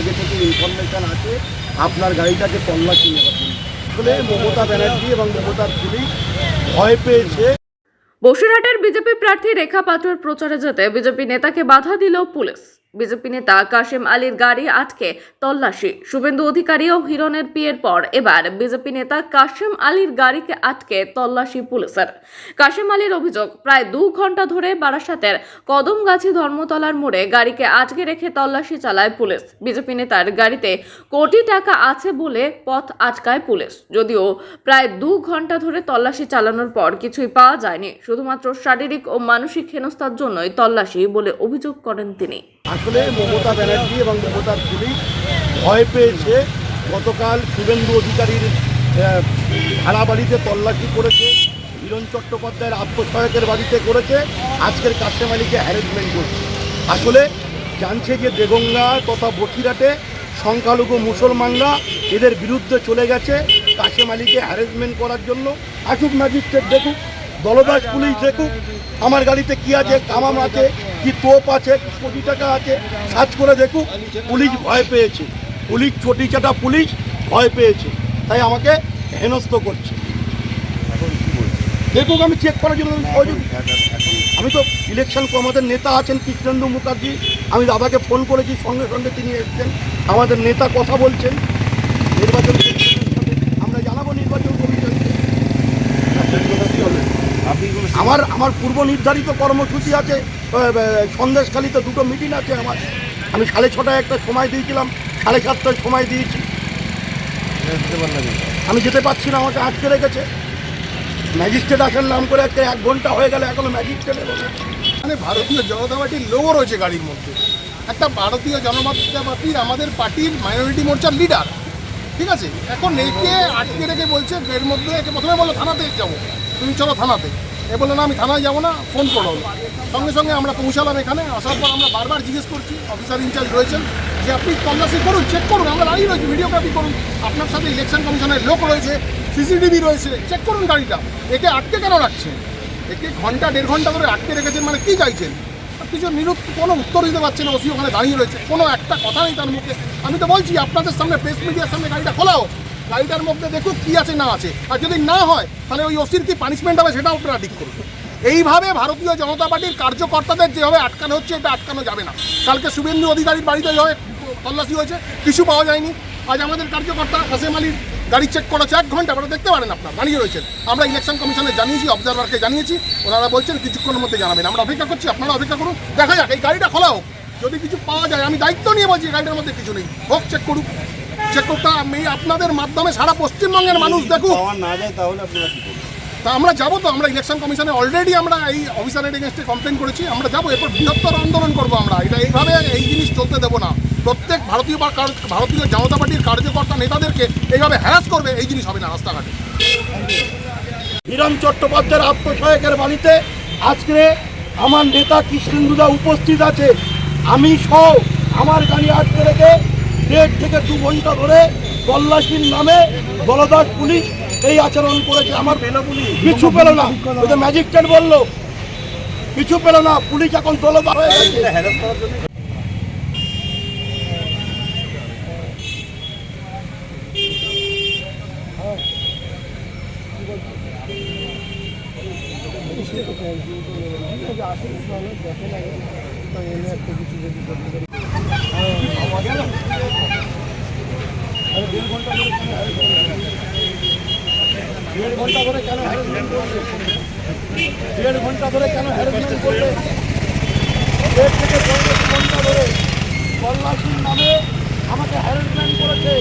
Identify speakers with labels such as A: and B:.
A: আগে থেকে ইনফরমেশান আছে, আপনার গাড়িটাকে পল্লা কিনে আসলে মমতা ব্যানার্জি এবং মমতার পুলিশ ভয় পেয়েছে।
B: বসিরহাটের বিজেপি প্রার্থী রেখা পাত্রর প্রচারে যেতে বিজেপি নেতাকে বাধা দিল পুলিশ। বিজেপি নেতা কাশেম আলীর গাড়ি আটকে তল্লাশি। শুভেন্দু অধিকারী ও হিরণের পিয়ের পর এবার বিজেপি নেতা কাশেম আলীর গাড়িকে আটকে তল্লাশি পুলিশের। কাশেম আলীর অভিযোগ, প্রায় দু ঘণ্টা ধরে বারাসাতের কদমগাছি ধর্মতলার মোড়ে গাড়িকে আটকে রেখে তল্লাশি চালায় পুলিশ। বিজেপি নেতার গাড়িতে কোটি টাকা আছে বলে পথ আটকায় পুলিশ। যদিও প্রায় দু ঘণ্টা ধরে তল্লাশি চালানোর পর কিছুই পাওয়া যায়নি। শুধুমাত্র শারীরিক ও মানসিক হেনস্থার জন্যই তল্লাশি বলে অভিযোগ করেন তিনি।
A: আসলে মমতা ব্যানার্জি এবং মমতার পুলিশ ভয় পেয়েছে। গতকাল শুভেন্দু অধিকারীর ভাড়া বাড়িতে তল্লাশি করেছে, হিরণ চট্টোপাধ্যায়ের আত্মসহায়কের বাড়িতে করেছে, আজকের কাশেম আলীকে হ্যারেসমেন্ট করছে। আসলে জানছে যে দেগঙ্গা তথা বসিরহাটে সংখ্যালঘু মুসলমানরা এদের বিরুদ্ধে চলে গেছে কাশেম আলীকে হ্যারেসমেন্ট করার জন্য। আসুক ম্যাজিস্ট্রেট দেখুক। দলদাস পুলিশ দেখুক, আমার গাড়িতে কি আছে কামাম আছে, কি তোপ আছে কোটি টাকা আছে, সার্চ করে দেখুক, পুলিশ ভয় পেয়েছে। পুলিশ, ছোটি চাটা পুলিশ ভয় পেয়েছে। তাই আমাকে হেনস্থ করছে। দেখুক, আমি চেক করার জন্য আমি তো ইলেকশন আমাদের নেতা আছেন কৃষ্ণেন্দু মুখার্জি। আমি দাদাকে ফোন করেছি, সঙ্গে সঙ্গে তিনি এসছেন। আমাদের নেতা কথা বলছেন। নির্বাচন কমিশনের সাথে। আমরা জানাব নির্বাচন কমিশনকে আমার আমার পূর্ব নির্ধারিত কর্মসূচি আছে সন্দেশখালিতে দুটো মিটিং আছে আমার। আমি সাড়ে ছটায় একটা সময় দিয়েছিলাম, সাড়ে সাতটায় সময় দিয়েছি। আমি যেতে পারছি না, আমাকে আটকে রেখেছে। ম্যাজিস্ট্রেট আসার নাম করে আজকে এক ঘণ্টা হয়ে গেলে, এখনও ম্যাজিস্ট্রেট।
C: মানে ভারতীয় জনতা পার্টির লোগো রয়েছে গাড়ির মধ্যে। একটা ভারতীয় জনতা পার্টি আমাদের পার্টির মাইনরিটি মোর্চার লিডার ঠিক আছে? এখন একে আটকে রেখে বলছে, এর মধ্যে একে প্রথমে বলল, থানাতে যাব। তুমি চলো থানাতে। এ বলল না, আমি থানায় যাব না, ফোন করো। সঙ্গে সঙ্গে আমরা পৌঁছালাম এখানে, আসার পর আমরা বারবার জিজ্ঞেস করছি অফিসার ইনচার্জ রয়েছেন? যে, আপনি তল্লাশি করুন চেক করুন, আমরা দাঁড়িয়ে রয়েছি ভিডিওগ্রাফি করুন। আপনার সাথে ইলেকশন কমিশনের লোক রয়েছে সিসিটিভি রয়েছে চেক করুন গাড়িটা। একে আটকে কেন রাখছেন? একে ঘণ্টা, দেড় ঘণ্টা ধরে আটকে রেখেছেন মানে কি চাইছেন? কিছু নিরুপ, কোনো উত্তর দিতে পারছে না, ওসি ওখানে দাঁড়িয়ে রয়েছে, কোনো একটা কথা নেই তার মুখে। আমি তো বলছি, আপনাদের সামনে প্রেস মিডিয়ার সামনে গাড়িটা খোলাও। গাড়িটার মধ্যে দেখুক কি আছে, না আছে। আর যদি না হয়, তাহলে ওই ওসির কি পানিশমেন্ট হবে সেটাও আপনারা ঠিক করুন। এইভাবে ভারতীয় জনতা পার্টির কার্যকর্তাদের যেভাবে আটকানো হচ্ছে, এটা আটকানো যাবে না। কালকে শুভেন্দু অধিকারীর বাড়িতে যেভাবে তল্লাশি হয়েছে, কিছু পাওয়া যায়নি। আজ আমাদের কার্যকর্তা কাসেম আলীর গাড়ি চেক করা করেছে এক ঘণ্টা, আপনারা দেখতে পারেন আপনার দাঁড়িয়ে রয়েছেন। আমরা ইলেকশন কমিশনে জানিয়েছি অবজারভারকে জানিয়েছি, ওনারা বলছেন কিছুক্ষণের মধ্যে জানাবেন। আমরা অপেক্ষা করছি, আপনারা অপেক্ষা করুন। দেখা যাক, এই গাড়িটা খোলা হোক। যদি কিছু পাওয়া যায়, আমি দায়িত্ব নিয়ে বলছি গাড়িটার মধ্যে কিছু নেই। হোক চেক করুক। করতে আমি আপনাদের মাধ্যমে সারা পশ্চিমবঙ্গের মানুষ দেখুক।
A: না যায় তাহলে আপনারা কি
C: তা আমরা যাব তো আমরা ইলেকশন কমিশনে অলরেডি আমরা এই অফিসারের এগেনস্টে কমপ্লেন করেছি আমরা যাব এরপর বৃহত্তর আন্দোলন করব আমরা। এটা এইভাবে এই জিনিস চলতে দেবো না। প্রত্যেক ভারতীয় বা ভারতীয় জনতা পার্টির কার্যকর্তা নেতাদেরকে এইভাবে হ্যারাস করবে এই জিনিস হবে না রাস্তাঘাটে।
A: হিরণ চট্টোপাধ্যায়ের আত্মসহায়কের বাড়িতে আজকে আমার নেতা কৃষ্ণেন্দুদা উপস্থিত আছে। আমি সহ আমার গাড়ি আটকে রেখে দেড় থেকে দু ঘণ্টা ধরে তল্লাশির নামে বলদাস পুলিশ এই আচরণ করেছে। আমার কিছু পেল না। ওই যে ম্যাজিস্ট্রেট বলল। কিছু পেল না। পুলিশ এখন দলদা হয়ে গেছে। দেড় ঘণ্টা ধরে কেন হ্যারাসমেন্ট করবে দেড় ঘণ্টা ধরে কেন হ্যারাসমেন্ট করলে দেড় থেকে ঘণ্টা ধরে তল্লাশির নামে আমাকে হ্যারাসমেন্ট করেছে।